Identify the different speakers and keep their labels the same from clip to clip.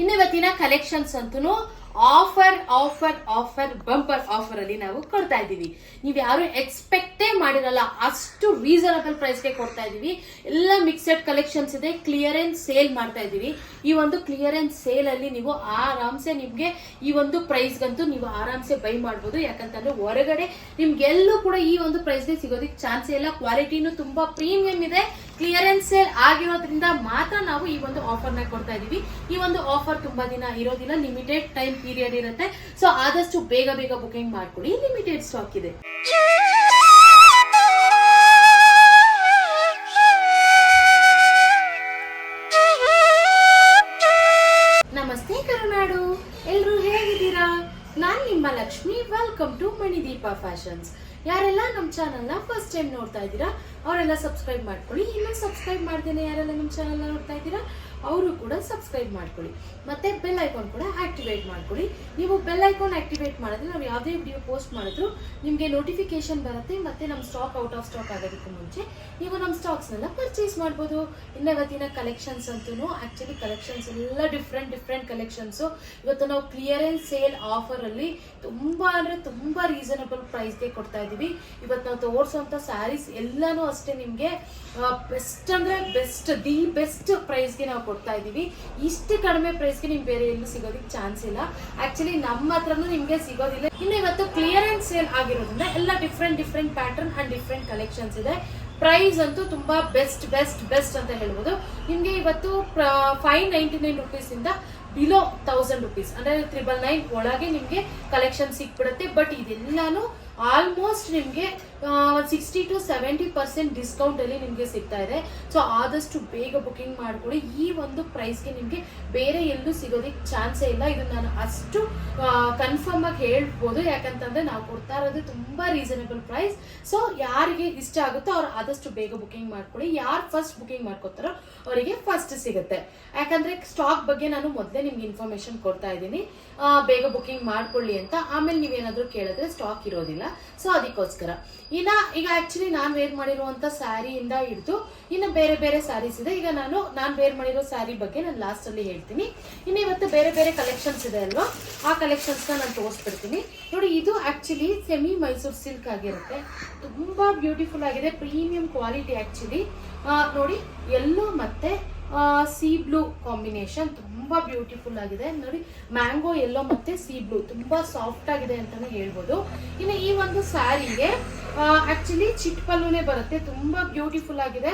Speaker 1: ಇನ್ನಿವತ್ತಿನ collections ಅಂತೂ offer offer offer bumper offer ಅಲ್ಲಿ ನಾವು ಕೊಡ್ತಾ ಇದ್ದೀವಿ. ನೀವು ಯಾರು ಎಕ್ಸ್ಪೆಕ್ಟೇ ಮಾಡಿರಲ್ಲ, ಅಷ್ಟು ರೀಸನಬಲ್ ಪ್ರೈಸ್ಗೆ ಕೊಡ್ತಾ ಇದ್ದೀವಿ. ಎಲ್ಲ ಮಿಕ್ಸೆಡ್ ಕಲೆಕ್ಷನ್ಸ್ ಇದೆ ಕ್ಲಿಯರೆನ್ಸ್ ಸೇಲ್ ಮಾಡ್ತಾ ಇದ್ದೀವಿ. ಈ ಒಂದು ಕ್ಲಿಯರೆನ್ಸ್ ಸೇಲ್ ಅಲ್ಲಿ ನೀವು ಆರಾಮ್ಸೆ ನಿಮ್ಗೆ ಈ ಒಂದು ಪ್ರೈಸ್ಗಂತೂ ನೀವು ಆರಾಮ್ಸೆ ಬೈ ಮಾಡ್ಬೋದು. ಯಾಕಂತಂದ್ರೆ ಹೊರಗಡೆ ನಿಮ್ಗೆಲ್ಲೂ ಕೂಡ ಈ ಒಂದು ಪ್ರೈಸ್ಗೆ ಸಿಗೋದಕ್ಕೆ ಚಾನ್ಸೇ ಇಲ್ಲ. ಕ್ವಾಲಿಟಿನೂ ತುಂಬಾ ಪ್ರೀಮಿಯಂ ಇದೆ. ಕ್ಲಿಯರೆನ್ಸ್ ಸೇಲ್ ಆಗಿರೋದ್ರಿಂದ ಮಾತ್ರ ನಾವು ಈ ಒಂದು ಆಫರ್ನ ಕೊಡ್ತಾ ಇದ್ದೀವಿ. ಈ ಒಂದು ಆಫರ್ ತುಂಬಾ ದಿನ ಇರೋದಿಲ್ಲ. ಲಿಮಿಟೆಡ್ ಟೈಮ್ ಪೀರಿಯಡ್ ಇರುತ್ತೆ. ಸೊ ಆದಷ್ಟು ಬೇಗ ಬೇಗ ಬುಕಿಂಗ್ ಮಾಡ್ಕೊಡಿ. ಲಿಮಿಟೆಡ್ ಸ್ಟಾಕ್ ಇದೆ. ನಮಸ್ತೆ ಕರುನಾಡು. ಎಲ್ಲರೂ ಹೇಗಿದ್ದೀರಾ? ನಾನು ನಿಮ್ಮ Lakshmi. Welcome to Manideepa fashions ಯಾರೆಲ್ಲ ನಮ್ಮ ಚಾನಲ್ನ ಫಸ್ಟ್ ಟೈಮ್ ನೋಡ್ತಾ ಇದ್ದೀರಾ, ಅವರೆಲ್ಲ ಸಬ್ಸ್ಕ್ರೈಬ್ ಮಾಡ್ಕೊಳ್ಳಿ. ಇನ್ನೂ ಸಬ್ಸ್ಕ್ರೈಬ್ ಮಾಡ್ದೇನೆ ಯಾರೆಲ್ಲ ನಮ್ಮ ಚಾನಲ್ನ ನೋಡ್ತಾ ಇದ್ದೀರಾ ಅವರು ಕೂಡ ಸಬ್ಸ್ಕ್ರೈಬ್ ಮಾಡ್ಕೊಳ್ಳಿ. ಮತ್ತೆ ಬೆಲ್ ಐಕಾನ್ ಕೂಡ ಆಕ್ಟಿವೇಟ್ ಮಾಡ್ಕೊಳ್ಳಿ. ನೀವು ಬೆಲ್ ಐಕಾನ್ ಆಕ್ಟಿವೇಟ್ ಮಾಡಿದ್ರೆ ನಾವು ಯಾವುದೇ ವಿಡಿಯೋ ಪೋಸ್ಟ್ ಮಾಡಿದ್ರು ನಿಮಗೆ ನೋಟಿಫಿಕೇಶನ್ ಬರುತ್ತೆ, ಮತ್ತೆ ನಮ್ಮ ಸ್ಟಾಕ್ ಔಟ್ ಆಫ್ ಸ್ಟಾಕ್ ಆಗೋದಕ್ಕೂ ಮುಂಚೆ ನೀವು ನಮ್ಮ ಸ್ಟಾಕ್ಸ್ನೆಲ್ಲ ಪರ್ಚೇಸ್ ಮಾಡ್ಬೋದು. ಇನ್ನು ಇವತ್ತಿನ ಕಲೆಕ್ಷನ್ಸ್ ಅಂತೂ ಆ್ಯಕ್ಚುಲಿ ಕಲೆಕ್ಷನ್ಸ್ ಎಲ್ಲ ಡಿಫ್ರೆಂಟ್ ಡಿಫ್ರೆಂಟ್ ಕಲೆಕ್ಷನ್ಸು ಇವತ್ತು ನಾವು ಕ್ಲಿಯರೆನ್ಸ್ ಸೇಲ್ ಆಫರಲ್ಲಿ ತುಂಬ ಅಂದರೆ ತುಂಬ ತುಂಬಾ ರೀಸನಬಲ್ ಪ್ರೈಸ್ಗೆ ಕೊಡ್ತಾ ಇದ್ದೀವಿ. ಇವತ್ತು ನಾವು ತೋರಿಸೋಂಥ ಸ್ಯಾರೀಸ್ ಎಲ್ಲನೂ ಅಷ್ಟೇ ನಿಮಗೆ ಬೆಸ್ಟ್ ಅಂದರೆ ಬೆಸ್ಟ್ ದಿ ಬೆಸ್ಟ್ ಪ್ರೈಸ್ಗೆ ನಾವು ಕೊಡ್ತಾ ಇದೀವಿ ಇಷ್ಟು ಕಡಿಮೆ ಪ್ರೈಸ್ಗೆ ನಿಮ್ಗೆ ಬೇರೆ ಎಲ್ಲೂ ಸಿಗೋದಕ್ಕೆ ಚಾನ್ಸ್ ಇಲ್ಲ. ಆಕ್ಚುಲಿ ನಮ್ಮ ಹತ್ರನೂ ನಿಮಗೆ ಸಿಗೋದಿಲ್ಲ. ಇನ್ನು ಇವತ್ತು ಕ್ಲಿಯರೆನ್ಸ್ ಸೇಲ್ ಆಗಿರೋದ್ರಿಂದ ಎಲ್ಲ different different pattern and different collections ಇದೆ. ಪ್ರೈಸ್ ಅಂತೂ ತುಂಬಾ ಬೆಸ್ಟ್ ಬೆಸ್ಟ್ ಬೆಸ್ಟ್ ಅಂತ ಹೇಳ್ಬೋದು. ನಿಮಗೆ ಇವತ್ತು ಫೈವ್ ನೈಂಟಿ ನೈನ್ ರುಪೀಸಿಂದ ಬಿಲೋ ತೌಸಂಡ್ ರುಪೀಸ್ ಅಂದ್ರೆ ತ್ರಿಬಲ್ ನೈನ್ ಒಳಗೆ ನಿಮಗೆ ಕಲೆಕ್ಷನ್ ಸಿಕ್ಬಿಡುತ್ತೆ. ಬಟ್ ಇದೆಲ್ಲಾನು ಆಲ್ಮೋಸ್ಟ್ ನಿಮ್ಗೆ sixty to seventy percent discount ಅಲ್ಲಿ ನಿಮ್ಗೆ ಸಿಗ್ತಾ ಇದೆ. ಸೊ ಆದಷ್ಟು ಬೇಗ ಬುಕಿಂಗ್ ಮಾಡ್ಕೊಳ್ಳಿ ಈ ಒಂದು ಪ್ರೈಸ್ಗೆ ನಿಮಗೆ ಬೇರೆ ಎಲ್ಲೂ ಸಿಗೋದಕ್ಕೆ ಚಾನ್ಸೇ ಇಲ್ಲ. ಇದು ನಾನು ಅಷ್ಟು ಕನ್ಫರ್ಮ್ ಆಗಿ ಹೇಳ್ಬೋದು. ಯಾಕಂತಂದ್ರೆ ನಾವು ಕೊಡ್ತಾ ಇರೋದು ತುಂಬಾ ರೀಸನಬಲ್ ಪ್ರೈಸ್ ಸೊ ಯಾರಿಗೆ ಇಷ್ಟ ಆಗುತ್ತೋ ಅವ್ರು ಆದಷ್ಟು ಬೇಗ ಬುಕಿಂಗ್ ಮಾಡ್ಕೊಳ್ಳಿ ಯಾರು ಫಸ್ಟ್ ಬುಕಿಂಗ್ ಮಾಡ್ಕೋತಾರೋ ಅವರಿಗೆ ಫಸ್ಟ್ ಸಿಗುತ್ತೆ. ಯಾಕಂದ್ರೆ ಸ್ಟಾಕ್ ಬಗ್ಗೆ ನಾನು ಮೊದಲೇ ನಿಮ್ಗೆ ಇನ್ಫಾರ್ಮೇಶನ್ ಕೊಡ್ತಾ ಇದ್ದೀನಿ. ಬೇಗ ಬುಕಿಂಗ್ ಮಾಡ್ಕೊಳ್ಳಿ ಅಂತ. ಆಮೇಲೆ ನೀವೇನಾದ್ರೂ ಕೇಳಿದ್ರೆ ಸ್ಟಾಕ್ ಇರೋದಿಲ್ಲ. ಸೊ ಅದಕ್ಕೋಸ್ಕರ. ಇನ್ನ ಈಗ ಆಕ್ಚುಲಿ ನಾನು ವೇರ್ ಮಾಡಿರುವಂತ ಸ್ಯಾರಿಯಿಂದ ಹಿಡಿದು ಇನ್ನು ಬೇರೆ ಬೇರೆ ಸ್ಯಾರೀಸ್ ಇದೆ. ಈಗ ನಾನು ನಾನು ವೇರ್ ಮಾಡಿರೋ ಸ್ಯಾರಿ ಬಗ್ಗೆ ನಾನು ಲಾಸ್ಟ್ ಅಲ್ಲಿ ಹೇಳ್ತೀನಿ. ಇನ್ನು ಇವತ್ತು ಬೇರೆ ಬೇರೆ ಕಲೆಕ್ಷನ್ಸ್ ಇದೆ ಅಲ್ವಾ? ಆ ಕಲೆಕ್ಷನ್ಸ್ ನಾನು ತೋರಿಸ್ಬಿಡ್ತೀನಿ. ನೋಡಿ, ಇದು ಆಕ್ಚುಲಿ ಸೆಮಿ ಮೈಸೂರು ಸಿಲ್ಕ್ ಆಗಿರುತ್ತೆ. ತುಂಬಾ ಬ್ಯೂಟಿಫುಲ್ ಆಗಿದೆ. ಪ್ರೀಮಿಯಂ ಕ್ವಾಲಿಟಿ ಆಕ್ಚುಲಿ ನೋಡಿ, ಎಲ್ಲೋ ಮತ್ತೆ ಸಿ ಬ್ಲೂ ಕಾಂಬಿನೇಷನ್ ತುಂಬಾ ಬ್ಯೂಟಿಫುಲ್ ಆಗಿದೆ. ನೋಡಿ ಮ್ಯಾಂಗೋ ಎಲ್ಲೋ ಮತ್ತೆ ಸಿ ಬ್ಲೂ ತುಂಬಾ ಸಾಫ್ಟ್ ಆಗಿದೆ ಅಂತಾನೆ ಹೇಳ್ಬೋದು. ಇನ್ನು ಈ ಒಂದು ಸ್ಯಾರಿಗೆ ಆಕ್ಚುಲಿ ಚಿಟ್ ಪಲ್ಲುನೇ ಬರುತ್ತೆ. ತುಂಬಾ ಬ್ಯೂಟಿಫುಲ್ ಆಗಿದೆ.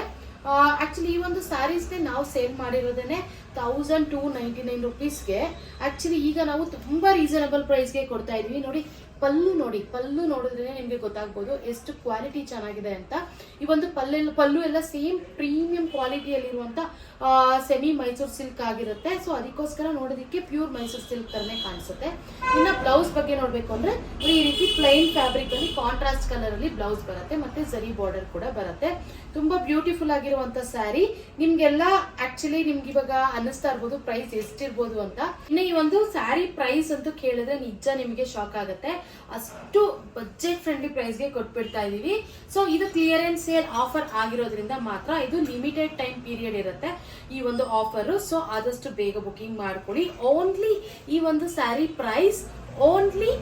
Speaker 1: ಆಕ್ಚುಲಿ ಈ ಒಂದು ಸ್ಯಾರೀಸ್ನೇ ನಾವು ಸೇಲ್ ಮಾಡಿರೋದೇನೆ ತೌಸಂಡ್ ಟೂ ನೈಂಟಿ ನೈನ್ ರುಪೀಸ್ಗೆ ಆಕ್ಚುಲಿ ಈಗ ನಾವು ತುಂಬಾ ರೀಸನಬಲ್ ಪ್ರೈಸ್ಗೆ ಕೊಡ್ತಾ ಇದೀವಿ ನೋಡಿ ಪಲ್ಲು ನೋಡಿ, ಪಲ್ಲು ನೋಡಿದ್ರೆ ನಿಮಗೆ ಗೊತ್ತಾಗ್ಬೋದು ಎಷ್ಟು ಕ್ವಾಲಿಟಿ ಚೆನ್ನಾಗಿದೆ ಅಂತ. ಈ ಒಂದು ಪಲ್ಲೆಲ್ಲ ಪಲ್ಲು ಎಲ್ಲ ಸೇಮ್ ಪ್ರೀಮಿಯಂ ಕ್ವಾಲಿಟಿಯಲ್ಲಿರುವಂಥ ಸೆಮಿ ಮೈಸೂರು ಸಿಲ್ಕ್ ಆಗಿರುತ್ತೆ. ಸೊ ಅದಕ್ಕೋಸ್ಕರ ನೋಡೋದಕ್ಕೆ ಪ್ಯೂರ್ ಮೈಸೂರು ಸಿಲ್ಕ್ ತರನೇ ಕಾಣಿಸುತ್ತೆ. ಇನ್ನ ಬ್ಲೌಸ್ ಬಗ್ಗೆ ನೋಡಬೇಕು ಅಂದ್ರೆ, ಈ ರೀತಿ ಪ್ಲೈನ್ ಫ್ಯಾಬ್ರಿಕ್ ಅಲ್ಲಿ ಕಾಂಟ್ರಾಸ್ಟ್ ಕಲರ್ ಅಲ್ಲಿ ಬ್ಲೌಸ್ ಬರುತ್ತೆ, ಮತ್ತೆ ಜರಿ ಬಾರ್ಡರ್ ಕೂಡ ಬರುತ್ತೆ. ತುಂಬಾ ಬ್ಯೂಟಿಫುಲ್ ಆಗಿರುವಂತ ಸ್ಯಾರಿ ನಿಮಗೆಲ್ಲ ಆಕ್ಚುಲಿ ನಿಮ್ಗೆ ಇವಾಗ ಅನ್ನಿಸ್ತಾ ಇರ್ಬೋದು ಪ್ರೈಸ್ ಎಷ್ಟಿರ್ಬೋದು ಅಂತ. ಇನ್ನು ಈ ಒಂದು ಸ್ಯಾರಿ ಪ್ರೈಸ್ ಅಂತೂ ಕೇಳಿದ್ರೆ ನಿಜ ನಿಮಗೆ ಶಾಕ್ ಆಗುತ್ತೆ. ಅಷ್ಟು ಬಜೆಟ್ ಫ್ರೆಂಡ್ಲಿ ಪ್ರೈಸ್ಗೆ ಕೊಟ್ಬಿಡ್ತಾ ಇದೀವಿ. ಸೊ ಇದು ಕ್ಲಿಯರೆನ್ಸ್ ಸೇಲ್ ಆಫರ್ ಆಗಿರೋದ್ರಿಂದ ಮಾತ್ರ ಇದು ಲಿಮಿಟೆಡ್ ಟೈಮ್ ಪೀರಿಯಡ್ ಇರುತ್ತೆ ಈ ಒಂದು ಆಫರ್ ಸೊ ಆದಷ್ಟು ಬೇಗ ಬುಕಿಂಗ್ ಮಾಡ್ಕೊಳ್ಳಿ. ಓನ್ಲಿ ಈ ಒಂದು sari price only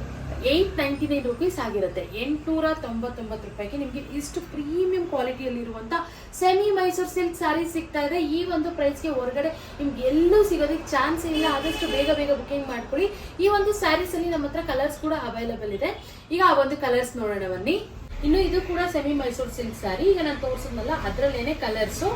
Speaker 1: eight ninety nine rupees ಆಗಿರುತ್ತೆ. ಎಂಟುನೂರ ತೊಂಬತ್ತೊಂಬತ್ತು ರೂಪಾಯಿಗೆ ನಿಮಗೆ ಇಷ್ಟು ಪ್ರೀಮಿಯಂ ಕ್ವಾಲಿಟಿಯಲ್ಲಿರುವಂಥ ಸೆಮಿ ಮೈಸೂರು ಸಿಲ್ಕ್ ಸಾರಿ ಸಿಗ್ತಾ ಇದೆ. ಈ ಒಂದು ಪ್ರೈಸ್ಗೆ ಹೊರಗಡೆ ನಿಮ್ಗೆ ಎಲ್ಲೂ ಸಿಗೋದಕ್ಕೆ ಚಾನ್ಸ್ ಇಲ್ಲ. ಆದಷ್ಟು ಬೇಗ ಬೇಗ ಬುಕಿಂಗ್ ಮಾಡ್ಕೊಳ್ಳಿ ಈ ಒಂದು ಸ್ಯಾರೀಸಲ್ಲಿ ನಮ್ಮ ಹತ್ರ ಕಲರ್ಸ್ ಕೂಡ ಅವೈಲಬಲ್ ಇದೆ. ಈಗ ಆ ಒಂದು ಕಲರ್ಸ್ ನೋಡೋಣ ಬನ್ನಿ. ಇನ್ನು ಇದು ಕೂಡ ಸೆಮಿ ಮೈಸೂರು ಸಿಲ್ಕ್ ಸ್ಯಾರಿ ಈಗ ನಾನು ತೋರಿಸಿದ್ನಲ್ಲ, ಅದರಲ್ಲೇನೆ ಕಲರ್ಸು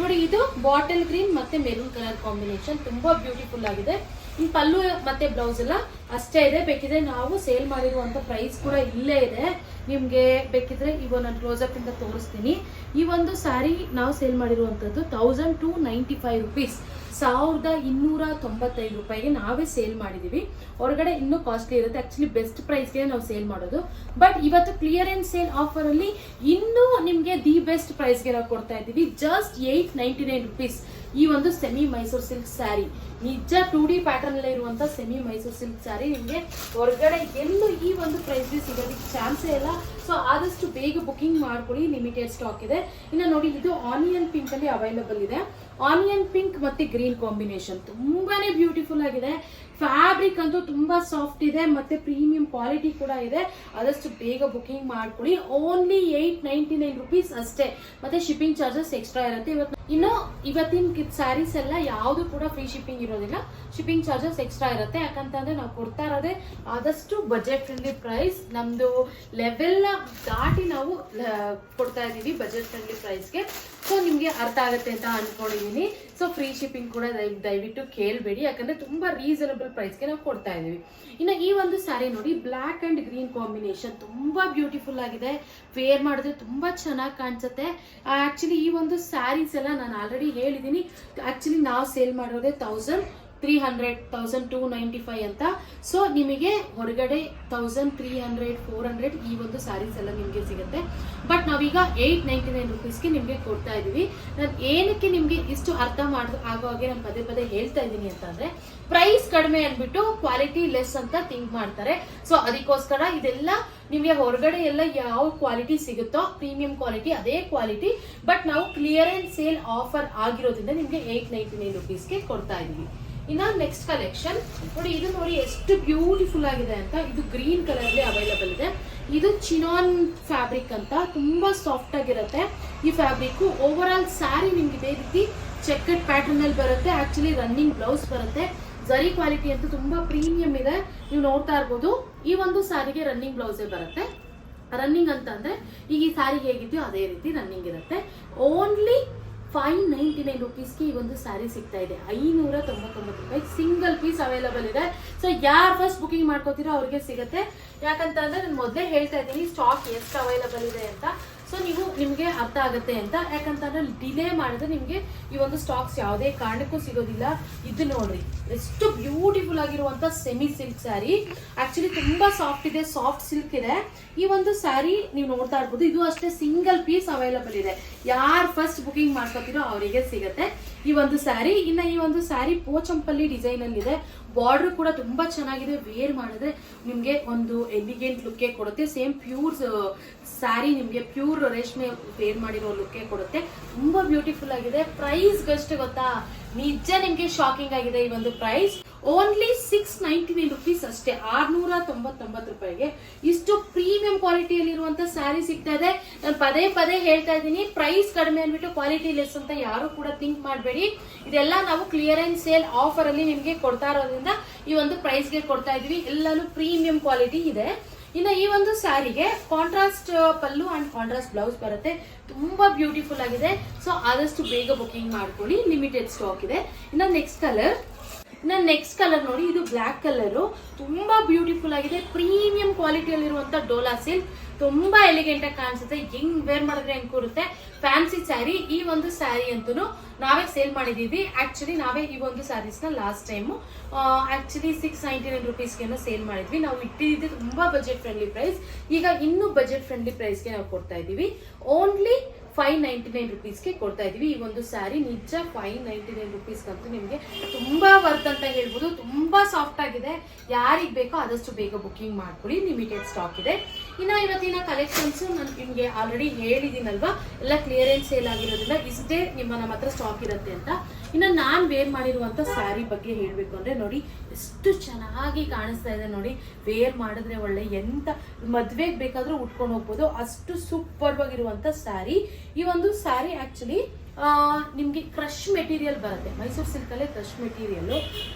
Speaker 1: ನೋಡಿ, ಇದು ಬಾಟಲ್ ಗ್ರೀನ್ ಮತ್ತೆ ಮೆರೂನ್ ಕಲರ್ ಕಾಂಬಿನೇಷನ್ ತುಂಬಾ ಬ್ಯೂಟಿಫುಲ್ ಆಗಿದೆ. ಇನ್ ಪಲ್ಲು ಮತ್ತೆ ಬ್ಲೌಸ್ ಎಲ್ಲ ಅಷ್ಟೇ ಇದೆ. ಬೇಕಿದ್ರೆ ನಾವು ಸೇಲ್ ಮಾಡಿರುವಂತ ಪ್ರೈಸ್ ಕೂಡ ಇಲ್ಲೇ ಇದೆ. ನಿಮ್ಗೆ ಬೇಕಿದ್ರೆ ಇವಾಗ ನಾನು ಕ್ಲೋಸ್ ಇಂದ ತೋರಿಸ್ತೀನಿ. ಈ ಒಂದು ಸ್ಯಾರಿ ನಾವು ಸೇಲ್ ಮಾಡಿರುವಂತದ್ದು thousand two ninety five rupees ಸಾವಿರದ ಇನ್ನೂರ ತೊಂಬತ್ತೈದು ರೂಪಾಯಿಗೆ ನಾವೇ ಸೇಲ್ ಮಾಡಿದೀವಿ. ಹೊರಗಡೆ ಇನ್ನೂ ಕಾಸ್ಟ್ಲಿ ಇರುತ್ತೆ. ಆ್ಯಕ್ಚುಲಿ ಬೆಸ್ಟ್ ಪ್ರೈಸ್ಗೆ ನಾವು ಸೇಲ್ ಮಾಡೋದು. ಬಟ್ ಇವತ್ತು ಕ್ಲಿಯರೆನ್ಸ್ ಸೇಲ್ ಆಫರ್ ಅಲ್ಲಿ ಇನ್ನೂ ನಿಮಗೆ ದಿ ಬೆಸ್ಟ್ ಪ್ರೈಸ್ಗೆ ನಾವು ಕೊಡ್ತಾ ಇದ್ದೀವಿ. Just eight ninety nine rupees ಈ ಒಂದು ಸೆಮಿ ಮೈಸೂರು ಸಿಲ್ಕ್ ಸ್ಯಾರಿ ನಿಜ ಟೂ ಡಿ ಪ್ಯಾಟರ್ನ್ ಇರುವಂತ ಸೆಮಿ ಮೈಸೂರು ಸಿಲ್ಕ್ ಸ್ಯಾರಿ ನಿಮಗೆ ಹೊರಗಡೆ ಎಲ್ಲೂ ಈ ಒಂದು ಪ್ರೈಸ್ಗೆ ಸಿಗೋದಕ್ಕೆ ಚಾನ್ಸೇ ಇಲ್ಲ. ಸೊ ಆದಷ್ಟು ಬೇಗ ಬುಕಿಂಗ್ ಮಾಡ್ಕೊಳ್ಳಿ. ಲಿಮಿಟೆಡ್ ಸ್ಟಾಕ್ ಇದೆ. ಇನ್ನು ನೋಡಿ, ಇದು ಆನಿಯನ್ ಪಿಂಕ್ ಅಲ್ಲಿ ಅವೈಲಬಲ್ ಇದೆ. ಆನಿಯನ್ ಪಿಂಕ್ ಮತ್ತೆ ಗ್ರೀನ್ ಕಾಂಬಿನೇಷನ್. ತುಂಬಾನೇ ಬ್ಯೂಟಿಫುಲ್ ಆಗಿದೆ. ಫ್ಯಾಬ್ರಿಕ್ ಅಂತೂ ತುಂಬಾ ಸಾಫ್ಟ್ ಇದೆ, ಮತ್ತೆ ಪ್ರೀಮಿಯಂ ಕ್ವಾಲಿಟಿ ಕೂಡ ಇದೆ. ಆದಷ್ಟು ಬೇಗ ಬುಕಿಂಗ್ ಮಾಡ್ಕೊಳ್ಳಿ. Only eight ninety nine rupees ಅಷ್ಟೇ. ಮತ್ತೆ ಶಿಪ್ಪಿಂಗ್ ಚಾರ್ಜಸ್ ಎಕ್ಸ್ಟ್ರಾ ಇರುತ್ತೆ. ಇವತ್ತು ಇನ್ನು ಇವತ್ತಿನ ಸ್ಯಾರೀಸ್ ಎಲ್ಲ ಯಾವುದು ಕೂಡ ಫ್ರೀ ಶಿಪ್ಪಿಂಗ್ ಇರೋದಿಲ್ಲ. ಶಿಪ್ಪಿಂಗ್ ಚಾರ್ಜಸ್ ಎಕ್ಸ್ಟ್ರಾ ಇರುತ್ತೆ. ಯಾಕಂತಂದ್ರೆ ನಾವು ಕೊಡ್ತಾ ಇರೋದೇ ಆದಷ್ಟು ಬಜೆಟ್ ಫ್ರೆಂಡ್ಲಿ ಪ್ರೈಸ್ ನಮ್ದು ಲೆವೆಲ್ ದಾಟಿ ನಾವು ಕೊಡ್ತಾ ಇದ್ದೀವಿ ಬಜೆಟ್ ಫ್ರೆಂಡ್ಲಿ ಪ್ರೈಸ್ಗೆ ಸೊ ನಿಮಗೆ ಅರ್ಥ ಆಗುತ್ತೆ ಅಂತ ಅನ್ಕೊಂಡಿದೀನಿ. ಸೊ ಫ್ರೀ ಶಿಪ್ಪಿಂಗ್ ಕೂಡ ದಯವಿಟ್ಟು ಕೇಳಬೇಡಿ. ಯಾಕಂದ್ರೆ ತುಂಬಾ ರೀಸನಬಲ್ ಪ್ರೈಸ್ಗೆ ನಾವು ಕೊಡ್ತಾ ಇದೀವಿ ಇನ್ನು ಈ ಒಂದು ಸ್ಯಾರಿ ನೋಡಿ ಬ್ಲ್ಯಾಕ್ ಅಂಡ್ ಗ್ರೀನ್ ಕಾಂಬಿನೇಷನ್ ತುಂಬಾ ಬ್ಯೂಟಿಫುಲ್ ಆಗಿದೆ. ವೇರ್ ಮಾಡಿದ್ರೆ ತುಂಬಾ ಚೆನ್ನಾಗಿ ಕಾಣಿಸುತ್ತೆ. ಆಕ್ಚುಲಿ ಈ ಒಂದು ಸ್ಯಾರೀಸ್ ಎಲ್ಲ ನಾನು ಆಲ್ರೆಡಿ ಹೇಳಿದ್ದೀನಿ. ಆಕ್ಚುಲಿ ನಾವು sale ಮಾಡಿರೋದೇ thousand three hundred thousand two ninety five ಅಂತ. ಸೊ ನಿಮಗೆ ಹೊರಗಡೆ thousand three hundred four hundred ಈ ಒಂದು ಸ್ಯಾರೀಸ್ ಎಲ್ಲ ನಿಮಗೆ ಸಿಗುತ್ತೆ. ಬಟ್ ನಾವೀಗ ಏಯ್ಟ್ ನೈಂಟಿ ನೈನ್ ರುಪೀಸ್ಗೆ ನಿಮಗೆ ಕೊಡ್ತಾ ಇದ್ದೀವಿ ನಾನು ಏನಕ್ಕೆ ನಿಮಗೆ ಇಷ್ಟು ಅರ್ಥ ಮಾಡ ಆಗೋ ಹಾಗೆ ನಾನು ಪದೇ ಪದೇ ಹೇಳ್ತಾ ಇದ್ದೀನಿ ಅಂತಂದ್ರೆ ಪ್ರೈಸ್ ಕಡಿಮೆ ಅಂದ್ಬಿಟ್ಟು ಕ್ವಾಲಿಟಿ ಲೆಸ್ ಅಂತ ಥಿಂಕ್ ಮಾಡ್ತಾರೆ. ಸೊ ಅದಕ್ಕೋಸ್ಕರ ಇದೆಲ್ಲ ನಿಮಗೆ ಹೊರಗಡೆ ಎಲ್ಲ ಯಾವ ಕ್ವಾಲಿಟಿ ಸಿಗುತ್ತೋ ಪ್ರೀಮಿಯಂ ಕ್ವಾಲಿಟಿ ಅದೇ ಕ್ವಾಲಿಟಿ ಬಟ್ ನಾವು ಕ್ಲಿಯರೆನ್ಸ್ ಸೇಲ್ ಆಫರ್ ಆಗಿರೋದ್ರಿಂದ ನಿಮಗೆ ಏಯ್ಟ್ ನೈಂಟಿ ನೈನ್ ರುಪೀಸ್ಗೆ ಕೊಡ್ತಾ ಇದ್ದೀವಿ ಇನ್ನ ನೆಕ್ಸ್ಟ್ ಕಲೆಕ್ಷನ್ ನೋಡಿ, ಇದು ನೋಡಿ ಎಷ್ಟು ಬ್ಯೂಟಿಫುಲ್ ಆಗಿದೆ ಅಂತ. ಇದು ಗ್ರೀನ್ ಕಲರ್ ಅಲ್ಲಿ ಅವೈಲಬಲ್ ಇದೆ. ಇದು ಚಿನಾನ್ ಫ್ಯಾಬ್ರಿಕ್ ಅಂತ. ತುಂಬಾ ಸಾಫ್ಟ್ ಆಗಿರುತ್ತೆ. ಈ ಫ್ಯಾಬ್ರಿಕ್ ಓವರ್ ಆಲ್ ಸ್ಯಾರಿ ನಿಮ್ಗೆ ಇದೇ ರೀತಿ ಚೆಕ್ಕಡ್ ಪ್ಯಾಟರ್ನ್ ಅಲ್ಲಿ ಬರುತ್ತೆ. ಆಕ್ಚುಲಿ ರನ್ನಿಂಗ್ ಬ್ಲೌಸ್ ಬರುತ್ತೆ. ಜರಿ ಕ್ವಾಲಿಟಿ ಅಂತೂ ತುಂಬಾ ಪ್ರೀಮಿಯಂ ಇದೆ. ನೀವು ನೋಡ್ತಾ ಇರ್ಬೋದು. ಈ ಒಂದು ಸ್ಯಾರಿಗೆ ರನ್ನಿಂಗ್ ಬ್ಲೌಸೇ ಬರುತ್ತೆ. ರನ್ನಿಂಗ್ ಅಂತ ಅಂದ್ರೆ ಈಗ ಈ ಸ್ಯಾರಿ ಹೇಗಿದೆಯೋ ಅದೇ ರೀತಿ ರನ್ನಿಂಗ್ ಇರುತ್ತೆ. ಓನ್ಲಿ ಫೈವ್ ನೈಂಟಿ ನೈನ್ ರುಪೀಸ್ಗೆ ಈ ಒಂದು ಸ್ಯಾರಿ ಸಿಗ್ತಾ ಇದೆ. ಐನೂರ ತೊಂಬತ್ತೊಂಬತ್ತು ರೂಪಾಯಿ. ಸಿಂಗಲ್ ಪೀಸ್ ಅವೈಲಬಲ್ ಇದೆ. ಸೊ ಯಾರು ಫಸ್ಟ್ ಬುಕಿಂಗ್ ಮಾಡ್ಕೋತೀರೋ ಅವ್ರಿಗೆ ಸಿಗುತ್ತೆ. ಯಾಕಂತಂದ್ರೆ ನಾನು ಮೊದಲೇ ಹೇಳ್ತಾ ಇದ್ದೀನಿ ಸ್ಟಾಕ್ ಎಷ್ಟು ಅವೈಲಬಲ್ ಇದೆ ಅಂತ. ಸೊ ನೀವು ನಿಮಗೆ ಅರ್ಥ ಆಗುತ್ತೆ ಅಂತ. ಯಾಕಂತಂದ್ರೆ ಡಿಲೇ ಮಾಡಿದ್ರೆ ನಿಮಗೆ ಈ ಒಂದು ಸ್ಟಾಕ್ಸ್ ಯಾವುದೇ ಕಾರಣಕ್ಕೂ ಸಿಗೋದಿಲ್ಲ. ಇದು ನೋಡ್ರಿ, ಎಷ್ಟು ಬ್ಯೂಟಿಫುಲ್ ಆಗಿರುವಂತ ಸೆಮಿ ಸಿಲ್ಕ್ ಸ್ಯಾರಿ ಆಕ್ಚುಲಿ ತುಂಬಾ ಸಾಫ್ಟ್ ಇದೆ ಸಾಫ್ಟ್ ಸಿಲ್ಕ್ ಇದೆ. ಈ ಒಂದು ಸ್ಯಾರಿ ನೀವು ನೋಡ್ತಾ ಇರ್ಬೋದು, ಇದು ಅಷ್ಟೇ ಸಿಂಗಲ್ ಪೀಸ್ ಅವೈಲಬಲ್ ಇದೆ. ಯಾರು ಫಸ್ಟ್ ಬುಕಿಂಗ್ ಮಾಡ್ಕೋತೀರೋ ಅವರಿಗೆ ಸಿಗುತ್ತೆ. ಈ ಒಂದು ಸ್ಯಾರಿ, ಇನ್ನ ಈ ಒಂದು ಸ್ಯಾರಿ ಪೋಚಂಪಲ್ಲಿ ಡಿಸೈನ್ ಅಲ್ಲಿ ಇದೆ. ಬಾರ್ಡರ್ ಕೂಡ ತುಂಬಾ ಚೆನ್ನಾಗಿದೆ ವೇರ್ ಮಾಡಿದ್ರೆ ನಿಮ್ಗೆ ಒಂದು ಎಲಿಗೆಂಟ್ ಲುಕ್ಕೇ ಕೊಡುತ್ತೆ. ಸೇಮ್ ಪ್ಯೂರ್ ಸ್ಯಾರಿ ನಿಮ್ಗೆ ಪ್ಯೂರ್ ರೇಷ್ಮೆ ವೇರ್ ಮಾಡಿರೋ ಲುಕ್ಕೇ ಕೊಡುತ್ತೆ. ತುಂಬಾ ಬ್ಯೂಟಿಫುಲ್ ಆಗಿದೆ. ಪ್ರೈಸ್ ಗಷ್ಟು ಗೊತ್ತಾ? ನಿಜ ನಿಮ್ಗೆ ಶಾಕಿಂಗ್ ಆಗಿದೆ ಈ ಒಂದು price only six ninety nine rupees ಅಷ್ಟೇ, ಆರ್ನೂರ ತೊಂಬತ್ತೊಂಬತ್ತು ರೂಪಾಯಿಗೆ. ಇಷ್ಟು ಪ್ರೀಮಿಯಂ ಕ್ವಾಲಿಟಿಯಲ್ಲಿರುವಂತ ಸ್ಯಾರಿ ಸಿಗ್ತಾ ಇದೆ. ನಾನು ಪದೇ ಪದೇ ಹೇಳ್ತಾ ಇದ್ದೀನಿ ಪ್ರೈಸ್ ಕಡಿಮೆ ಅಂದ್ಬಿಟ್ಟು ಕ್ವಾಲಿಟಿ ಲೆಸ್ ಅಂತ ಯಾರು ಕೂಡ ಥಿಂಕ್ ಮಾಡಬೇಡಿ. ಇದೆಲ್ಲ ನಾವು ಕ್ಲಿಯರೆನ್ಸ್ ಸೇಲ್ ಆಫರ್ ಅಲ್ಲಿ ನಿಮ್ಗೆ ಕೊಡ್ತಾ ಇರೋದ್ರಿಂದ ಈ ಒಂದು ಪ್ರೈಸ್ಗೆ ಕೊಡ್ತಾ ಇದೀವಿ ಎಲ್ಲಾನು ಪ್ರೀಮಿಯಂ ಕ್ವಾಲಿಟಿ ಇದೆ. ಇನ್ನು ಈ ಒಂದು ಸ್ಯಾರಿಗೆ contrast pallu and contrast blouse ಬರುತ್ತೆ. ತುಂಬಾ ಬ್ಯೂಟಿಫುಲ್ ಆಗಿದೆ. ಸೊ ಆದಷ್ಟು ಬೇಗ ಬುಕಿಂಗ್ ಮಾಡ್ಕೊಳ್ಳಿ. ಲಿಮಿಟೆಡ್ ಸ್ಟಾಕ್ ಇದೆ. ಇನ್ನು ನೆಕ್ಸ್ಟ್ ಕಲರ್ ಇನ್ನು ನೆಕ್ಸ್ಟ್ ಕಲರ್ ನೋಡಿ, ಇದು ಬ್ಲ್ಯಾಕ್ ಕಲರ್ ತುಂಬಾ ಬ್ಯೂಟಿಫುಲ್ ಆಗಿದೆ. ಪ್ರೀಮಿಯಂ ಕ್ವಾಲಿಟಿಯಲ್ಲಿರುವಂಥ ಡೋಲಾ ಸಿಲ್ಕ್ ತುಂಬಾ ಎಲಿಗೆಂಟ್ ಆಗಿ ಕಾಣಿಸುತ್ತೆ. ಹೆಂಗ್ ವೇರ್ ಮಾಡಿದ್ರೆ ಹೆಂಗ್ ಕೂರುತ್ತೆ? ಫ್ಯಾನ್ಸಿ ಸ್ಯಾರಿ ಈ ಒಂದು ಸ್ಯಾರಿ ಅಂತೂ ನಾವೇ ಸೇಲ್ ಮಾಡಿದೀವಿ. ಆಕ್ಚುಲಿ ನಾವೇ ಈ ಒಂದು ಸ್ಯಾರೀಸ್ನ last time actually six ninety nine ರುಪೀಸ್ಗೆ sale ಮಾಡಿದ್ವಿ. ನಾವು ಇಟ್ಟಿದ್ದು ತುಂಬಾ ಬಜೆಟ್ ಫ್ರೆಂಡ್ಲಿ ಪ್ರೈಸ್ ಈಗ ಇನ್ನೂ ಬಜೆಟ್ ಫ್ರೆಂಡ್ಲಿ ಪ್ರೈಸ್ಗೆ ನಾವು ಕೊಡ್ತಾ ಇದೀವಿ ಓನ್ಲಿ ಫೈವ್ ನೈಂಟಿ ನೈನ್ ರುಪೀಸ್ಗೆ ಕೊಡ್ತಾ ಇದೀವಿ ಈ ಒಂದು ಸ್ಯಾರಿ ನಿಜ ಫೈವ್ ನೈಂಟಿ ನೈನ್ ರುಪೀಸ್ಗಂತೂ ನಿಮಗೆ ತುಂಬಾ ವರ್ತ್ ಅಂತ ಹೇಳ್ಬೋದು. ತುಂಬಾ ಸಾಫ್ಟ್ ಆಗಿದೆ. ಯಾರಿಗೆ ಬೇಕೋ ಆದಷ್ಟು ಬೇಗ ಬುಕಿಂಗ್ ಮಾಡ್ಕೊಳ್ಳಿ. ಲಿಮಿಟೆಡ್ ಸ್ಟಾಕ್ ಇದೆ. ಇನ್ನು ಇವತ್ತಿನ ಕಲೆಕ್ಷನ್ಸ್ ನಾನು ನಿಮಗೆ ಆಲ್ರೆಡಿ ಹೇಳಿದ್ದೀನಲ್ವಾ? ಎಲ್ಲ ಕ್ಲಿಯರೆನ್ಸ್ ಸೇಲ್ ಆಗಿರೋದ್ರಿಂದ ಇಷ್ಟೇ ನಿಮ್ಮ ನಮ್ಮ ಹತ್ರ ಸ್ಟಾಕ್ ಇರುತ್ತೆ ಅಂತ. ಇನ್ನು ನಾನು ವೇರ್ ಮಾಡಿರುವಂತ ಸ್ಯಾರಿ ಬಗ್ಗೆ ಹೇಳಬೇಕು ಅಂದ್ರೆ ನೋಡಿ, ಎಷ್ಟು ಚೆನ್ನಾಗಿ ಕಾಣಿಸ್ತಾ ಇದೆ ನೋಡಿ. ವೇರ್ ಮಾಡಿದ್ರೆ ಒಳ್ಳೆ ಎಂತ ಮದ್ವೆಗೆ ಬೇಕಾದ್ರೂ ಉಟ್ಕೊಂಡು ಹೋಗ್ಬೋದು. ಅಷ್ಟು ಸೂಪರ್ ಆಗಿರುವಂತ ಸ್ಯಾರಿ ಈ ಒಂದು ಸ್ಯಾರಿ ಆಕ್ಚುಲಿ ನಿಮಗೆ ಕ್ರಶ್ ಮೆಟೀರಿಯಲ್ ಬರುತ್ತೆ. ಮೈಸೂರು ಸಿಲ್ಕಲ್ಲೇ ಕ್ರಶ್ ಮೆಟೀರಿಯಲ್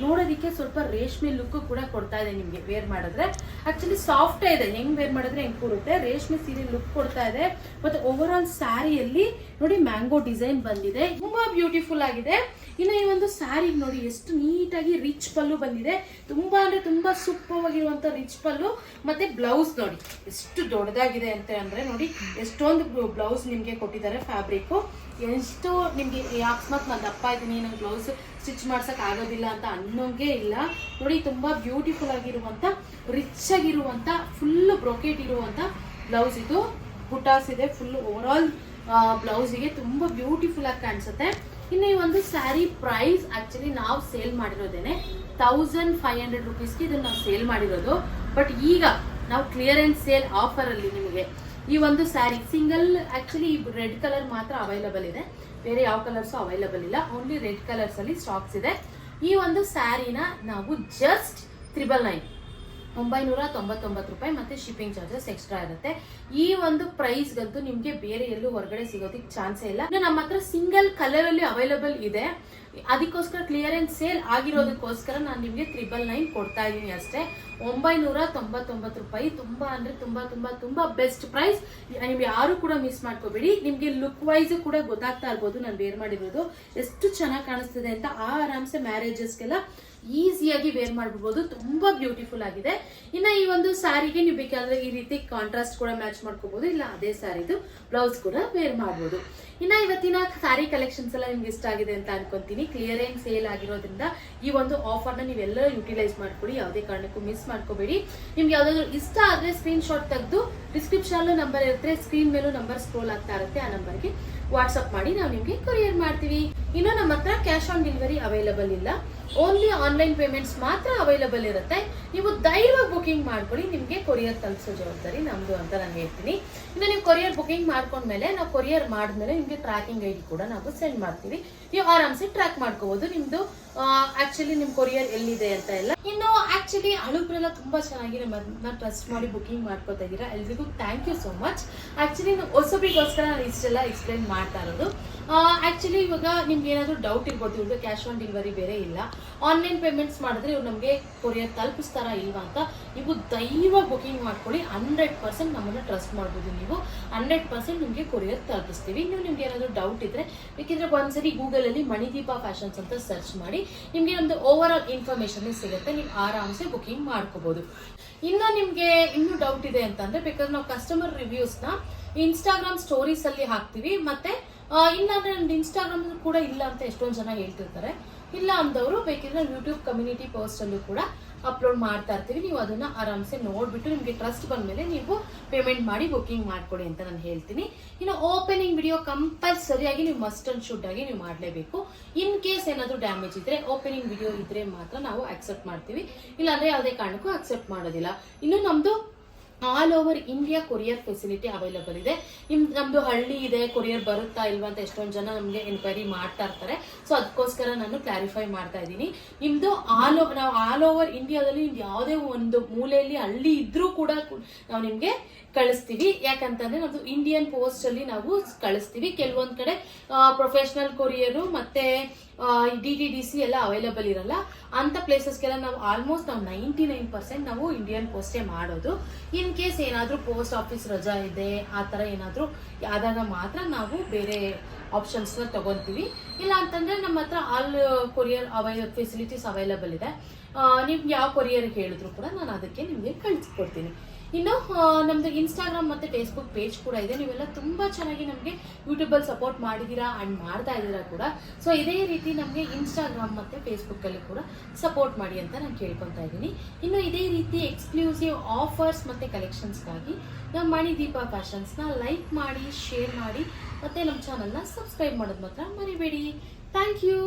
Speaker 1: ನೋಡೋದಕ್ಕೆ ಸ್ವಲ್ಪ ರೇಷ್ಮೆ ಲುಕ್ ಕೂಡ ಕೊಡ್ತಾ ಇದೆ ನಿಮಗೆ ವೇರ್ ಮಾಡಿದ್ರೆ. ಆ್ಯಕ್ಚುಲಿ ಸಾಫ್ಟ್ ಇದೆ. ಹೆಂಗ್ ವೇರ್ ಮಾಡಿದ್ರೆ ಹೆಂಗ್ ಕೊಡುತ್ತೆ ರೇಷ್ಮೆ ಸೀರೆ ಲುಕ್ ಕೊಡ್ತಾ ಇದೆ. ಮತ್ತೆ ಓವರ್ ಆಲ್ ಸ್ಯಾರಿಯಲ್ಲಿ ನೋಡಿ ಮ್ಯಾಂಗೋ ಡಿಸೈನ್ ಬಂದಿದೆ. ತುಂಬಾ ಬ್ಯೂಟಿಫುಲ್ ಆಗಿದೆ. ಇನ್ನು ಈ ಒಂದು ಸ್ಯಾರಿ ನೋಡಿ ಎಷ್ಟು ನೀಟಾಗಿ ರಿಚ್ ಪಲ್ಲು ಬಂದಿದೆ. ತುಂಬಾ ಅಂದ್ರೆ ತುಂಬಾ ಸೂಪರ್ ಆಗಿರುವಂತ ರಿಚ್ ಪಲ್ಲು. ಮತ್ತೆ ಬ್ಲೌಸ್ ನೋಡಿ. ಎಷ್ಟು ದೊಡ್ಡದಾಗಿದೆ ಅಂತ ಅಂದ್ರೆ ನೋಡಿ, ಎಷ್ಟೊಂದು ಬ್ಲೌಸ್ ನಿಮಗೆ ಕೊಟ್ಟಿದ್ದಾರೆ ಫ್ಯಾಬ್ರಿಕ್ ಎಷ್ಟು ನಿಮ್ಗೆ ಅಕಸ್ಮಾತ್ ನಾನು ದಪ್ಪ ಇದ್ದೀನಿ, ನಂಗೆ ಬ್ಲೌಸ್ ಸ್ಟಿಚ್ ಮಾಡ್ಸಕ್ ಆಗೋದಿಲ್ಲ ಅಂತ ಅನ್ನೋಂಗೆ ಇಲ್ಲ. ನೋಡಿ, ತುಂಬಾ ಬ್ಯೂಟಿಫುಲ್ ಆಗಿರುವಂತ ರಿಚ್ ಆಗಿರುವಂತ ಫುಲ್ ಬ್ರೋಕೆಟ್ ಇರುವಂತ ಬ್ಲೌಸ್ ಇದು. ಬುಟಾಸ್ ಇದೆ ಫುಲ್ ಓವರ್ ಆಲ್ ಬ್ಲೌಸಿಗೆ ತುಂಬಾ ಬ್ಯೂಟಿಫುಲ್ ಆಗಿ ಕಾಣಿಸುತ್ತೆ. ಇನ್ನು ಈ ಒಂದು ಸ್ಯಾರಿ ಪ್ರೈಸ್ ಆಕ್ಚುಲಿ ನಾವು ಸೇಲ್ ಮಾಡಿರೋದೇನೆ ತೌಸಂಡ್ ಫೈವ್ ಹಂಡ್ರೆಡ್ ರುಪೀಸ್ಗೆ ಇದನ್ನು ನಾವು ಸೇಲ್ ಮಾಡಿರೋದು. ಬಟ್ ಈಗ ನಾವು ಕ್ಲಿಯರೆನ್ಸ್ ಸೇಲ್ ಆಫರ್ ಅಲ್ಲಿ ನಿಮಗೆ ಈ ಒಂದು sari single actually red colour ಮಾತ್ರ ಅವೈಲಬಲ್ ಇದೆ. ಬೇರೆ ಯಾವ ಕಲರ್ಸು ಅವೈಲಬಲ್ ಇಲ್ಲ. ಓನ್ಲಿ ರೆಡ್ ಕಲರ್ಸ್ ಅಲ್ಲಿ ಸ್ಟಾಕ್ಸ್ ಇದೆ. ಈ ಒಂದು ಸ್ಯಾರಿನ ನಾವು ಜಸ್ಟ್ ತ್ರಿಬಲ್ ನೈನ್ ಒಂಬೈನೂರ ತೊಂಬತ್ತೊಂಬತ್ತು ರೂಪಾಯಿ ಮತ್ತೆ ಶಿಪ್ಪಿಂಗ್ ಚಾರ್ಜಸ್ ಎಕ್ಸ್ಟ್ರಾ ಇರುತ್ತೆ. ಈ ಒಂದು ಪ್ರೈಸ್ಗಂತೂ ನಿಮಗೆ ಬೇರೆ ಎಲ್ಲೂ ಹೊರಗಡೆ ಸಿಗೋದಕ್ಕೆ ಚಾನ್ಸೇ ಇಲ್ಲ. ನಮ್ಮ ಹತ್ರ ಸಿಂಗಲ್ ಕಲರ್ ಅಲ್ಲಿ ಅವೈಲಬಲ್ ಇದೆ. ಅದಕ್ಕೋಸ್ಕರ ಕ್ಲಿಯರೆನ್ಸ್ ಸೇಲ್ ಆಗಿರೋದಕ್ಕೋಸ್ಕರ ನಾನು ನಿಮಗೆ ತ್ರಿಬಲ್ ನೈನ್ ಕೊಡ್ತಾ ಇದ್ದೀನಿ ಅಷ್ಟೇ. ಒಂಬೈನೂರ ತೊಂಬತ್ತೊಂಬತ್ತು ರೂಪಾಯಿ ತುಂಬಾ ಅಂದ್ರೆ ತುಂಬಾ ತುಂಬಾ ತುಂಬಾ ಬೆಸ್ಟ್ ಪ್ರೈಸ್ ನೀವು ಯಾರು ಕೂಡ ಮಿಸ್ ಮಾಡ್ಕೋಬೇಡಿ. ನಿಮಗೆ ಲುಕ್ ವೈಸ್ ಕೂಡ ಗೊತ್ತಾಗ್ತಾ ಇರ್ಬೋದು. ನಾನು ಬೇರ್ ಮಾಡಿರೋದು. ಎಷ್ಟು ಚೆನ್ನಾಗಿ ಕಾಣಿಸ್ತಿದೆ ಅಂತ ಆರಾಮ್ಸೆ ಮ್ಯಾರೇಜಸ್ಗೆಲ್ಲ ಈಸಿಯಾಗಿ ವೇರ್ ಮಾಡ್ಬಿಡ್ಬೋದು. ತುಂಬಾ ಬ್ಯೂಟಿಫುಲ್ ಆಗಿದೆ. ಇನ್ನ ಈ ಒಂದು ಸ್ಯಾರಿಗೆ ನೀವು ಬೇಕಾದ್ರೆ ಈ ರೀತಿ ಕಾಂಟ್ರಾಸ್ಟ್ ಕೂಡ ಮ್ಯಾಚ್ ಮಾಡ್ಕೋಬಹುದು ಇಲ್ಲ, ಅದೇ ಸ್ಯಾರಿದು ಬ್ಲೌಸ್ ಕೂಡ ವೇರ್ ಮಾಡ್ಬೋದು. ಇನ್ನ ಇವತ್ತಿನ ಸ್ಯಾರಿ ಕಲೆಕ್ಷನ್ಸ್ ಎಲ್ಲ ನಿಮ್ಗೆ ಇಷ್ಟ ಆಗಿದೆ ಅಂತ ಅನ್ಕೊಂತೀನಿ. ಕ್ಲಿಯರಿಂಗ್ ಸೇಲ್ ಆಗಿರೋದ್ರಿಂದ ಈ ಒಂದು ಆಫರ್ನ ನೀವೆಲ್ಲರೂ ಯುಟಿಲೈಸ್ ಮಾಡ್ಕೊಡಿ. ಯಾವುದೇ ಕಾರಣಕ್ಕೂ ಮಿಸ್ ಮಾಡ್ಕೋಬೇಡಿ. ನಿಮ್ಗೆ ಯಾವ್ದಾದ್ರು ಇಷ್ಟ ಆದ್ರೆ ಸ್ಕ್ರೀನ್ ಶಾಟ್ ತೆಗೆದು ಡಿಸ್ಕ್ರಿಪ್ಷನ್ ನಂಬರ್ ಇರುತ್ತೆ. ಸ್ಕ್ರೀನ್ ಮೇಲೂ ನಂಬರ್ ಸ್ಕ್ರೋಲ್ ಆಗ್ತಾ ಇರುತ್ತೆ. ಆ ನಂಬರ್ಗೆ ವಾಟ್ಸ್ಆಪ್ ಮಾಡಿ ನಾವು ನಿಮಗೆ ಕೊರಿಯರ್ ಮಾಡ್ತೀವಿ. ಇನ್ನು ನಮ್ಮ ಹತ್ರ ಕ್ಯಾಶ್ ಆನ್ ಡೆಲಿವರಿ ಅವೈಲಬಲ್ ಇಲ್ಲ. ಓನ್ಲಿ ಆನ್ಲೈನ್ ಪೇಮೆಂಟ್ಸ್ ಮಾತ್ರ ಅವೈಲಬಲ್ ಇರುತ್ತೆ. ನೀವು ಧೈರ್ಯವಾಗಿ ಬುಕಿಂಗ್ ಮಾಡ್ಕೊಳ್ಳಿ, ನಿಮಗೆ ಕೊರಿಯರ್ ತಲುಪಿಸೋ ಜವಾಬ್ದಾರಿ ನಮ್ಮದು ಅಂತ ನಾನು ಹೇಳ್ತೀನಿ. ಇನ್ನು ನೀವು ಕೊರಿಯರ್ ಬುಕಿಂಗ್ ಮಾಡ್ಕೊಂಡ್ಮೇಲೆ, ನಾವು ಕೊರಿಯರ್ ಮಾಡಿದ್ಮೇಲೆ ನಿಮಗೆ ಟ್ರ್ಯಾಕಿಂಗ್ ಐ ಡಿ ಕೂಡ ನಾವು ಸೆಂಡ್ ಮಾಡ್ತೀವಿ. ನೀವು ಆರಾಮ್ಸಿ ಟ್ರ್ಯಾಕ್ ಮಾಡ್ಕೋಬೋದು. ನಿಮ್ದು ಆಕ್ಚುಲಿ ನಿಮ್ ಕೊರಿಯರ್ ಎಲ್ಲಿದೆ ಅಂತ ಎಲ್ಲ. ಇನ್ನು ಆಕ್ಚುಲಿ ಅಳುಬ್ರೆಲ್ಲ ತುಂಬಾ ಚೆನ್ನಾಗಿ ನಮ್ಮನ್ನ ಟ್ರಸ್ಟ್ ಮಾಡಿ ಬುಕಿಂಗ್ ಮಾಡ್ಕೋತಾ ಎಲ್ರಿಗೂ thank you so much actually ಹೊಸಬ್ರಿಗೋಸ್ಕರ ನಾನು ಇಷ್ಟೆಲ್ಲ ಎಕ್ಸ್ಪ್ಲೈನ್ ಮಾಡ್ತಾ ಇರೋದು. ಆಕ್ಚುಲಿ ಇವಾಗ ನಿಮ್ಗೆ ಏನಾದರೂ ಡೌಟ್ ಇರ್ಬೋದು ಇವ್ರದ್ದು ಕ್ಯಾಶ್ ಆನ್ ಡೆಲಿವರಿ ಬೇರೆ ಇಲ್ಲ. ಆನ್ಲೈನ್ ಪೇಮೆಂಟ್ಸ್ ಮಾಡಿದ್ರೆ ಇವ್ರು ನಮಗೆ ಕೊರಿಯರ್ ತಲುಪಿಸ್ತಾರಾ ಇಲ್ವಾ ಅಂತ ನೀವು ದೈವ ಬುಕಿಂಗ್ ಮಾಡ್ಕೊಳ್ಳಿ. ಹಂಡ್ರೆಡ್ ಪರ್ಸೆಂಟ್ ನಮ್ಮನ್ನ ಟ್ರಸ್ಟ್ ಮಾಡ್ಬೋದು ನೀವು. ಹಂಡ್ರೆಡ್ ಪರ್ಸೆಂಟ್ ನಿಮಗೆ ಕೊರಿಯರ್ ತಲುಪಿಸ್ತೀವಿ. ನೀವು ನಿಮ್ಗೆ ಏನಾದರೂ ಡೌಟ್ ಇದ್ರೆ ಬೇಕಿದ್ರೆ ಒಂದ್ಸರಿ ಗೂಗಲಲ್ಲಿ ಮಣಿದೀಪ ಫ್ಯಾಷನ್ಸ್ ಅಂತ ಸರ್ಚ್ ಮಾಡಿ. ನಿಮಗೆ ಒಂದು ಓವರ್ ಆಲ್ ಇನ್ಫಾರ್ಮೇಶನ್ ಸಿಗುತ್ತೆ, ನೀವು ಆರಾಮ್ಸೆ ಬುಕಿಂಗ್ ಮಾಡ್ಕೋಬಹುದು ಇನ್ನು ನಿಮ್ಗೆ ಇನ್ನೂ ಡೌಟ್ ಇದೆ ಅಂತಂದ್ರೆ ಬೇಕಾದ್ರೆ ನಾವು ಕಸ್ಟಮರ್ ರಿವ್ಯೂಸ್ನ ಇನ್ಸ್ಟಾಗ್ರಾಮ್ ಸ್ಟೋರೀಸ್ ಅಲ್ಲಿ ಹಾಕ್ತಿವಿ, ಮತ್ತೆ ಇಲ್ಲಾಂದ್ರೆ ನಮ್ದು ಇನ್ಸ್ಟಾಗ್ರಾಮ್ ಕೂಡ ಇಲ್ಲ ಅಂತ ಎಷ್ಟೊಂದು ಜನ ಹೇಳ್ತಿರ್ತಾರೆ. ಇಲ್ಲ ಅಂದವರು, ಬೇಕಿದ್ರೆ ಯೂಟ್ಯೂಬ್ ಕಮ್ಯುನಿಟಿ ಪೋಸ್ಟ್ ಅಲ್ಲೂ ಕೂಡ ಅಪ್ಲೋಡ್ ಮಾಡ್ತಾ ಇರ್ತೀವಿ, ನೀವು ಅದನ್ನ ಆರಾಮ್ಸೆ ನೋಡ್ಬಿಟ್ಟು ನಿಮಗೆ ಟ್ರಸ್ಟ್ ಬಂದಮೇಲೆ ನೀವು ಪೇಮೆಂಟ್ ಮಾಡಿ ಬುಕಿಂಗ್ ಮಾಡ್ಕೊಡಿ ಅಂತ ನಾನು ಹೇಳ್ತೀನಿ. ಇನ್ನು ಓಪನಿಂಗ್ ವಿಡಿಯೋ ಕಂಪಲ್ಸರಿಯಾಗಿ ನೀವು ಮಸ್ಟ್ ಅಂಡ್ ಶುಡ್ ಆಗಿ ನೀವು ಮಾಡಲೇಬೇಕು. ಇನ್ ಕೇಸ್ ಏನಾದರೂ ಡ್ಯಾಮೇಜ್ ಇದ್ರೆ ಓಪನಿಂಗ್ ವಿಡಿಯೋ ಇದ್ರೆ ಮಾತ್ರ ನಾವು ಅಕ್ಸೆಪ್ಟ್ ಮಾಡ್ತೀವಿ. ಇಲ್ಲಾಂದರೆ ಯಾವುದೇ ಕಾರಣಕ್ಕೂ ಅಕ್ಸೆಪ್ಟ್ ಮಾಡೋದಿಲ್ಲ. ಇನ್ನು ನಮ್ದು all over India courier facility available ಇದೆ. ನಿಮ್ ನಮ್ದು ಹಳ್ಳಿ ಇದೆ ಕೊರಿಯರ್ ಬರುತ್ತಾ ಇಲ್ವಾ ಅಂತ ಎಷ್ಟೊಂದು ಜನ ನಮಗೆ ಎನ್ಕ್ವೈರಿ ಮಾಡ್ತಾ ಇರ್ತಾರೆ. ಸೊ ಅದಕ್ಕೋಸ್ಕರ ನಾನು ಕ್ಲಾರಿಫೈ ಮಾಡ್ತಾ ಇದ್ದೀನಿ. ನಿಮ್ದು ಆಲ್ ಓವರ್ ನಾವು ಆಲ್ ಓವರ್ ಇಂಡಿಯಾದಲ್ಲಿ ನಿಮ್ದು ಯಾವುದೇ ಒಂದು ಮೂಲೆಯಲ್ಲಿ ಹಳ್ಳಿ ಇದ್ರೂ ಕೂಡ ನಾವು ನಿಮ್ಗೆ ಕಳಿಸ್ತೀವಿ. ಯಾಕಂತಂದ್ರೆ ನಮ್ದು ಇಂಡಿಯನ್ ಪೋಸ್ಟ್ ಅಲ್ಲಿ ನಾವು ಕಳಿಸ್ತೀವಿ. ಕೆಲವೊಂದ್ ಕಡೆ ಪ್ರೊಫೆಷನಲ್ ಕೊರಿಯರು ಮತ್ತೆ ಡಿ ಟಿ ಡಿ ಸಿ ಎಲ್ಲ ಅವೈಲಬಲ್ ಇರಲ್ಲ. ಅಂತ ಪ್ಲೇಸಸ್ಗೆಲ್ಲ ನಾವು ಆಲ್ಮೋಸ್ಟ್ ನಾವು ನೈಂಟಿ ನೈನ್ ಪರ್ಸೆಂಟ್ ನಾವು ಇಂಡಿಯನ್ ಪೋಸ್ಟೇ ಮಾಡೋದು. ಇನ್ ಕೇಸ್ ಏನಾದರೂ ಪೋಸ್ಟ್ ಆಫೀಸ್ ರಜಾ ಇದೆ, ಆ ಥರ ಏನಾದರೂ ಆದಾಗ ಮಾತ್ರ ನಾವು ಬೇರೆ ಆಪ್ಷನ್ಸ್ನ ತಗೊತೀವಿ ಇಲ್ಲ ಅಂತಂದ್ರೆ ನಮ್ಮ ಹತ್ರ ಆಲ್ ಕೊರಿಯರ್ ಅವೈ ಫೆಸಿಲಿಟೀಸ್ ಅವೈಲಬಲ್ ಇದೆ. ನಿಮ್ಗೆ ಯಾವ ಕೊರಿಯರ್ ಹೇಳಿದ್ರು ಕೂಡ ನಾನು ಅದಕ್ಕೆ ನಿಮಗೆ ಕಳಿಸ್ಕೊಡ್ತೀನಿ ಇನ್ನು ನಮ್ದು ಇನ್ಸ್ಟಾಗ್ರಾಮ್ ಮತ್ತೆ ಫೇಸ್ಬುಕ್ ಪೇಜ್ ಕೂಡ ಇದೆ. ನೀವೆಲ್ಲ ತುಂಬಾ ಚೆನ್ನಾಗಿ ನಮಗೆ ಯೂಟ್ಯೂಬಲ್ಲಿ ಸಪೋರ್ಟ್ ಮಾಡಿದ್ದೀರಾ ಅಂಡ್ ಮಾಡ್ತಾ ಇದ್ದೀರಾ ಕೂಡ. ಸೊ ಇದೇ ರೀತಿ ನಮಗೆ ಇನ್ಸ್ಟಾಗ್ರಾಮ್ ಮತ್ತೆ ಫೇಸ್ಬುಕ್ ಅಲ್ಲಿ ಕೂಡ ಸಪೋರ್ಟ್ ಮಾಡಿ ಅಂತ ನಾನು ಕೇಳ್ಕೊತಾ ಇದ್ದೀನಿ. ಇನ್ನು, ಇದೇ ರೀತಿ ಎಕ್ಸ್ಕ್ಲೂಸಿವ್ ಆಫರ್ಸ್ ಮತ್ತೆ ಕಲೆಕ್ಷನ್ಸ್ಗಾಗಿ ನಮ್ಮ ಮಣಿದೀಪ ಫ್ಯಾಷನ್ಸ್ನ ಲೈಕ್ ಮಾಡಿ ಶೇರ್ ಮಾಡಿ ಮತ್ತೆ ನಮ್ಮ ಚಾನಲ್ನ ಸಬ್ಸ್ಕ್ರೈಬ್ ಮಾಡೋದು ಮಾತ್ರ ಮರಿಬೇಡಿ. Thank you